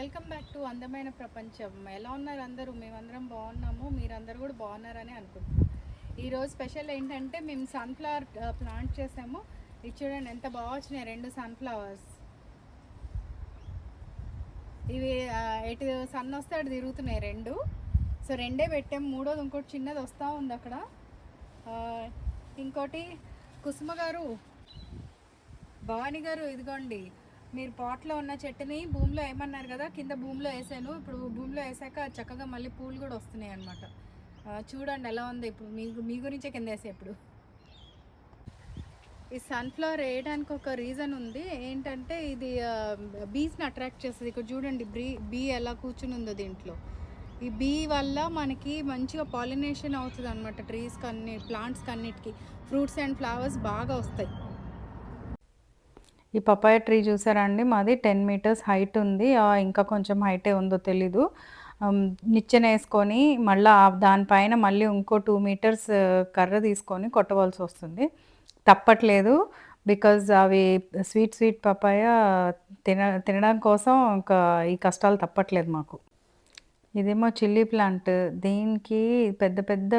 Welcome back to అందమైన ప్రపంచం. ఎలా ఉన్నారు అందరూ? మేమందరం బాగున్నాము. మీరందరూ కూడా బాగున్నారని అనుకుంటున్నాం. ఈరోజు స్పెషల్ ఏంటంటే మేము సన్ఫ్లవర్ ప్లాంట్ చేసాము. ఇది చూడండి ఎంత బాగా వచ్చినాయి రెండు సన్ఫ్లవర్స్. ఇవి ఎటు సన్ వస్తే అటు తిరుగుతున్నాయి రెండు. సో రెండే పెట్టాము. మూడోది ఇంకోటి చిన్నది వస్తూ ఉంది అక్కడ. ఇంకోటి కుసుమ గారు భవానీ గారు ఇదిగోండి. మీరు పాట్లో ఉన్న చెట్టుని భూమిలో వేయమన్నారు కదా కింద భూమిలో వేసాను. ఇప్పుడు భూమిలో వేసాక చక్కగా మళ్ళీ పూలు కూడా వస్తున్నాయి అనమాట చూడండి ఎలా ఉంది ఇప్పుడు. మీ మీ గురించే కింద వేసే ఇప్పుడు. ఈ సన్ఫ్లవర్ వేయడానికి ఒక రీజన్ ఉంది. ఏంటంటే ఇది బీస్ని అట్రాక్ట్ చేస్తుంది. ఇక్కడ చూడండి బ్రీ బీ ఎలా కూర్చుని ఉందో దీంట్లో. ఈ బీ వల్ల మనకి మంచిగా పాలినేషన్ అవుతుంది అనమాట ట్రీస్కి అన్ని ప్లాంట్స్కి అన్నిటికీ ఫ్రూట్స్ అండ్ ఫ్లవర్స్ బాగా వస్తాయి. ఈ పపాయ ట్రీ చూసారా అండి? మాది టెన్ మీటర్స్ హైట్ ఉంది. ఇంకా కొంచెం హైటే ఉందో తెలీదు. నిచ్చెన వేసుకొని మళ్ళీ దానిపైన మళ్ళీ ఇంకో టూ మీటర్స్ కర్ర తీసుకొని కొట్టవలసి వస్తుంది. తప్పట్లేదు బికాజ్ అవి స్వీట్ స్వీట్ పపాయ తిన తినడం కోసం ఇంకా ఈ కష్టాలు తప్పట్లేదు మాకు. ఇదేమో చిల్లీ ప్లాంట్. దీనికి పెద్ద పెద్ద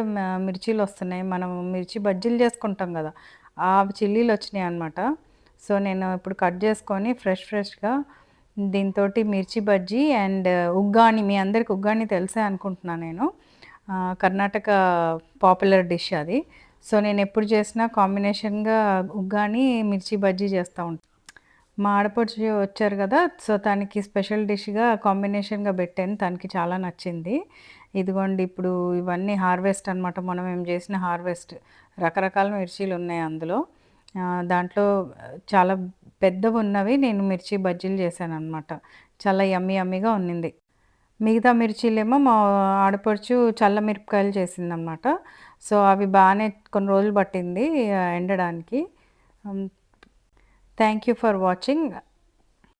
మిర్చీలు వస్తున్నాయి. మనం మిర్చి బజ్జీలు చేసుకుంటాం కదా ఆ చిల్లీలు వచ్చినాయి అనమాట సో నేను ఇప్పుడు కట్ చేసుకొని ఫ్రెష్ ఫ్రెష్గా దీంతో మిర్చి బజ్జీ అండ్ ఉగ్గాని మీ అందరికి ఉగ్గాని తెలిసే అనుకుంటున్నాను నేను. కర్ణాటక పాపులర్ డిష్ అది. సో నేను ఎప్పుడు చేసినా కాంబినేషన్గా ఉగ్గాని మిర్చి బజ్జీ చేస్తూ ఉంటాను మా ఆడపడుచు వచ్చారు కదా సో తనకి స్పెషల్ డిష్గా కాంబినేషన్గా పెట్టాను. తనకి చాలా నచ్చింది. ఇదిగోండి ఇప్పుడు ఇవన్నీ హార్వెస్ట్ అనమాట మనం ఏం చేసిన హార్వెస్ట్? రకరకాల మిర్చీలు ఉన్నాయి అందులో. దాంట్లో చాలా పెద్దవి ఉన్నవి నేను మిర్చి బజ్జీలు చేశాను అనమాట చాలా యమ్మీ యమ్మీగా ఉన్నింది. మిగతా మిర్చీలేమో మా ఆడపడుచు చల్ల మిరపకాయలు చేసిందనమాట సో అవి బాగానే కొన్ని రోజులు పట్టింది ఎండడానికి. Thank you for watching.